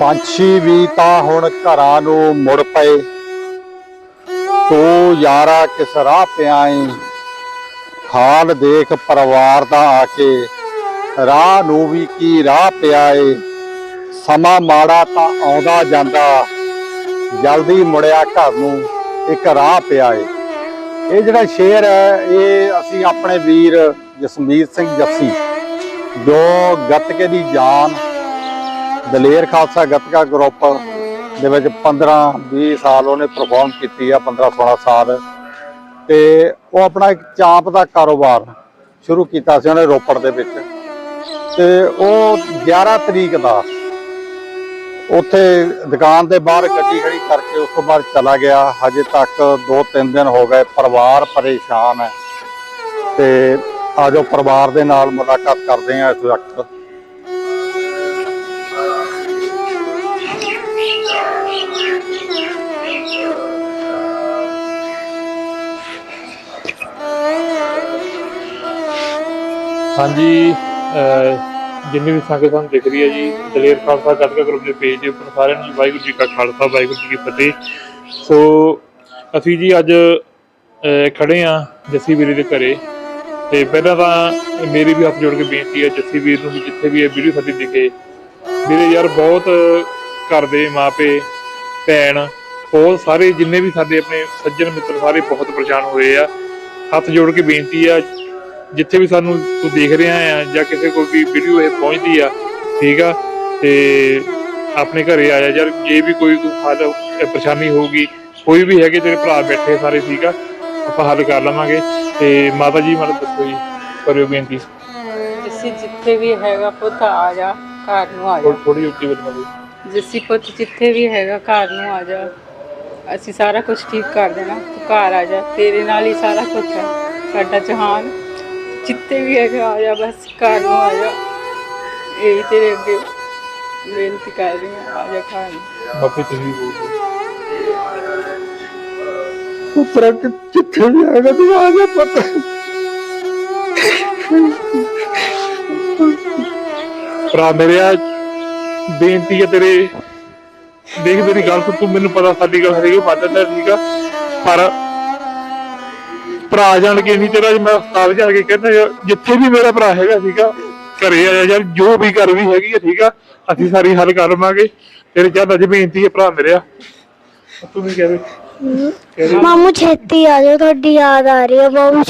ਪੰਛੀ ਵੀ ਤਾਂ ਹੁਣ ਘਰਾਂ ਨੂੰ ਮੁੜ ਪਏ। ਤੂੰ ਯਾਰਾ ਕਿਸ ਰਾਹ ਪਿਆਈ। ਹਾਲ ਦੇਖ ਪਰਿਵਾਰ ਦਾ ਆ ਕੇ, ਰਾਹ ਨੂੰ ਵੀ ਕੀ ਰਾਹ ਪਿਆ ਏ ਸਮਾਂ ਮਾੜਾ ਤਾਂ ਆਉਂਦਾ ਜਾਂਦਾ, ਜਲਦੀ ਮੁੜਿਆ ਘਰ ਨੂੰ ਇੱਕ ਰਾਹ ਪਿਆ ਏ ਇਹ ਜਿਹੜਾ ਸ਼ੇਰ ਹੈ, ਇਹ ਅਸੀਂ ਆਪਣੇ ਵੀਰ ਜਸਮੀਤ ਸਿੰਘ ਜੱਸੀ, ਜੋ ਗੱਤਕੇ ਦੀ ਜਾਨ ਦਲੇਰ ਖਾਲਸਾ ਗੱਤਕਾ ਗਰੁੱਪ ਦੇ ਵਿੱਚ 15 20 ਸਾਲ ਉਹਨੇ ਪਰਫਾਰਮ ਕੀਤੀ ਆ 15 16 ਸਾਲ। ਤੇ ਉਹ ਆਪਣਾ ਇੱਕ ਚਾਂਪ ਦਾ ਕਾਰੋਬਾਰ ਸ਼ੁਰੂ ਕੀਤਾ ਸੀ ਉਹਨੇ ਰੋਪੜ ਦੇ ਵਿੱਚ। ਤੇ ਉਹ 11 ਤਰੀਕ ਦਾ ਉੱਥੇ ਦੁਕਾਨ ਦੇ ਬਾਹਰ ਗੱਡੀ ਖੜੀ ਕਰਕੇ ਉਸ ਤੋਂ ਬਾਅਦ ਚਲਾ ਗਿਆ। ਹਜੇ ਤੱਕ 2-3 ਦਿਨ ਹੋ ਗਏ, ਪਰਿਵਾਰ ਪਰੇਸ਼ਾਨ ਹੈ। ਤੇ ਆਜੋ ਪਰਿਵਾਰ ਦੇ ਨਾਲ ਮੁਲਾਕਾਤ ਕਰਦੇ ਹਾਂ ਇਸ ਵਕਤ। ਹਾਂਜੀ, ਅਹ, ਜਿੰਨੀ ਵੀ ਸੰਗਤ ਸਾਨੂੰ ਦਿਖ ਰਹੀ ਹੈ ਜੀ, ਦਲੇਰ ਖਾਲਸਾ ਗੱਤਕਾ ਗਰੁੱਪ ਦੇ ਪੇਜ ਦੇ ਉੱਪਰ ਸਾਰਿਆਂ ਨੂੰ ਵਾਹਿਗੁਰੂ ਜੀ ਕਾ ਖਾਲਸਾ, ਵਾਹਿਗੁਰੂ ਜੀ ਕੀ ਫਤਿਹ। ਸੋ, ਅਸੀਂ ਜੀ ਅੱਜ, ਅਹ, ਖੜੇ ਆ ਜੱਸੀ ਵੀਰੇ ਦੇ ਘਰੇ। ਤੇ ਪਹਿਲਾਂ ਤਾਂ ਮੇਰੀ ਵੀ ਹੱਥ ਜੋੜ ਕੇ ਬੇਨਤੀ ਹੈ ਜੱਸੀ ਵੀਰ ਨੂੰ ਵੀ ਜਿੱਥੇ ਵੀ ਇਹ ਵੀਡੀਓ ਸਾਡੀ ਦਿਖੇ। ਵੀਰੇ ਯਾਰ ਬਹੁਤ ਘਰ ਦੇ ਮਾਪੇ, ਭੈਣ, ਹੋਰ ਸਾਰੇ ਜਿੰਨੇ ਵੀ ਸਾਡੇ ਆਪਣੇ ਸੱਜਣ ਮਿੱਤਰ ਸਾਰੇ ਬਹੁਤ ਪਰੇਸ਼ਾਨ ਹੋਏ ਆ। ਹੱਥ ਜੋੜ ਕੇ ਬੇਨਤੀ ਆ ਜਿੱਥੇ ਵੀ ਸਾਨੂੰ ਤੂੰ ਦੇਖ ਰਿਹਾ ਆ ਜਾਂ ਕਿਸੇ ਕੋਲ ਵੀ ਵੀਡੀਓ ਇਹ ਪਹੁੰਚਦੀ ਆ ਠੀਕ ਆ? ਤੇ ਆਪਣੇ ਘਰੇ ਆ ਜਾ ਯਾਰ ਜੇ ਵੀ ਕੋਈ ਹੱਲ ਪਰੇਸ਼ਾਨੀ ਹੋਊਗੀ ਕੋਈ ਵੀ ਹੈਗੇ ਤੇਰੇ ਭਰਾ ਬੈਠੇ ਸਾਰੇ ਠੀਕ ਆ? ਆਪਾਂ ਹੱਲ ਕਰ ਲਵਾਂਗੇ। ਤੇ ਮਾਤਾ ਜੀ ਮੈਨੂੰ ਦੱਸੋ ਜੀ ਕਰਿਓ ਬੇਨਤੀ। ਜਿਸੀ ਜਿੱਥੇ ਵੀ ਹੈਗਾ ਪੁੱਤ ਆ ਜਾ ਘਰ ਨੂੰ ਆ ਜਾ। ਥੋੜੀ ਉੱਚੀ ਬੋਲਣਾ ਜੀ। ਜਿਸੀ ਪੁੱਤ ਜਿੱਥੇ ਵੀ ਹੈਗਾ ਘਰ ਨੂੰ ਆ ਜਾ। ਅਸੀਂ ਸਾਰਾ ਕੁਝ ਠੀਕ ਕਰ ਦੇਣਾ। ਤੂੰ ਘਰ ਆ ਜਾ। ਤੇਰੇ ਨਾਲ ਹੀ ਸਾਰਾ ਕੁਝ ਹੈ ਸਾਡਾ ਜਹਾਨ ਜਿੱਥੇ ਵੀ ਹੈਗਾ ਆ ਜਾ ਬਸ ਘਰ ਨੂੰ ਆ ਜਾ ਇਹ ਤੇਰੇ ਅੱਗੇ ਬੇਨਤੀ ਕਰ ਰਹੀ ਹਾਂ ਆ ਜਾ ਘਰ ਨੂੰ ਬਾਕੀ ਤੁਸੀਂ ਬੋਲੋ ਪੁੱਤਰ ਕਿੱਥੇ ਵੀ ਆਏਗਾ ਤੂੰ ਆ ਜਾ ਪੁੱਤ ਭਰਾ ਮੇਰਿਆ ਬੇਨਤੀ ਹੈ ਤੇਰੇ ਦੇਖ ਮੇਰੀ ਗੱਲ ਸੁਣ, ਤੂੰ ਮੈਨੂੰ ਪਤਾ ਸਾਡੀ ਗੱਲ ਹਰੇਕ ਮੰਨਦਾ ਠੀਕ ਆ ਪਰ ਭਰਾ ਜਾਣ ਕੇ ਨਹੀਂ ਤੇਰਾ ਮੈਂ ਉਸਤਾਦ ਜਾ ਕੇ ਕਹਿੰਦਾ ਯਾਰ, ਜਿੱਥੇ ਵੀ ਮੇਰਾ ਭਰਾ ਹੈਗਾ ਸੀਗਾ ਘਰੇ ਆਇਆ ਯਾਰ ਜੋ ਵੀ ਕਰ ਵੀ ਹੈਗੀ ਆ ਠੀਕ ਆ ਅਸੀਂ ਸਾਰੀ ਹੱਲ ਕਰ ਲਵਾਂਗੇ। ਤੇਰੇ ਚੱਲ ਅੱਜ ਬੇਨਤੀ ਹੈ ਭਰਾ ਮੇਰਿਆ ਤੂੰ ਵੀ ਕਹਿ ਦੇ। ਮਾਮੂ ਛੇਤੀ ਆ ਜਾਓ ਤੁਹਾਡੀ ਯਾਦ ਆ ਰਹੀ ਹੈ ਮਾਮੂ